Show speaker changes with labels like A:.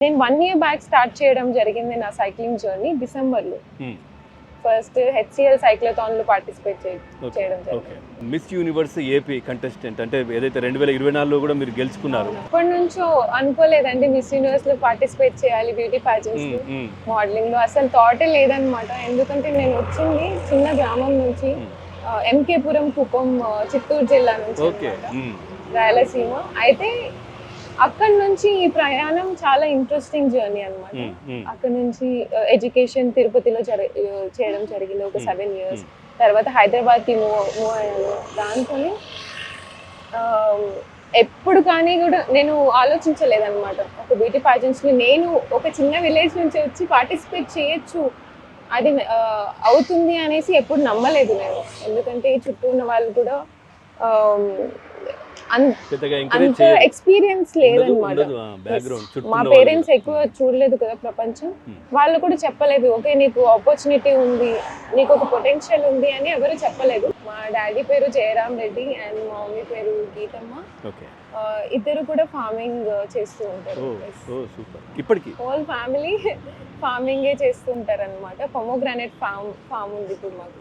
A: నేను one year back start చేయడం జరిగింది నా సైక్లింగ్ జర్నీ డిసెంబర్లో
B: Hmm.
A: ఫస్ట్ హెచ్సిఎల్ సైక్లథాన్లో పార్టిసిపేట్
B: ఓకే
A: చేయడం జరిగింది.
B: మిస్ యూనివర్స్ ఏపీ కంటెస్టెంట్ అంటే ఏదైతే రెండు వేల ఇరవై నాలుగులో కూడా మీరు గెలుచుకున్నారు?
A: అప్పటి నుంచో అనుకోలేదండి మిస్ యూనివర్స్లో పార్టిసిపేట్ చేయాలి బ్యూటీ పాజెంట్స్ మోడలింగ్లో అసలు థాటే లేదనమాట ఎందుకంటే నేను వచ్చింది చిన్న గ్రామం నుంచి. ఎంకేపురం కుప్పం చిత్తూరు జిల్లా నుంచి.
B: మ్మ్,
A: రాయలసీమ. అయితే అక్కడ నుంచి ఈ ప్రయాణం చాలా ఇంట్రెస్టింగ్ జర్నీ
B: మ్మ్,
A: అక్కడ నుంచి ఎడ్యుకేషన్ తిరుపతిలో జరి చేయడం జరిగింది ఒక. Seven years. తర్వాత హైదరాబాద్కి మూవ్ మూవ్ అయ్యాను. దాంతో ఎప్పుడు కానీ కూడా నేను ఆలోచించలేదన్నమాట. ఒక బ్యూటీ పాజెంట్స్ని నేను ఒక చిన్న విలేజ్ నుంచి వచ్చి పార్టిసిపేట్ చేయొచ్చు. అది ఆ, అవుతుంది అనేసి ఎప్పుడు నమ్మలేదు నేను. ఎందుకంటే చుట్టూ ఉన్న వాళ్ళు కూడా అంత ఎక్స్పీరియన్స్ లేదనమాట మా పేరెంట్స్. ఎక్కువ చూడలేదు కదా ప్రపంచం.
B: Hmm.
A: వాళ్ళు కూడా చెప్పలేదు ఓకే నీకు ఆపర్చునిటీ ఉంది నీకు ఒక పొటెన్షియల్ ఉంది అని ఎవరు చెప్పలేదు. మా డాడీ పేరు జయరామ్ రెడ్డి అండ్ మా మమ్మీ పేరు గీతమ్మ. ఇద్దరు కూడా ఫార్మింగ్ చేస్తూ
B: ఓ
A: ఉంటారు
B: ఓ సూపర్ ఇప్పటికి?
A: హోల్ ఫ్యామిలీ ఫార్మింగే చేస్తూ ఉంటారు అనమాట పొమోగ్రానైట్ ఫామ్ ఫామ్ ఉంది ఇప్పుడు మాకు.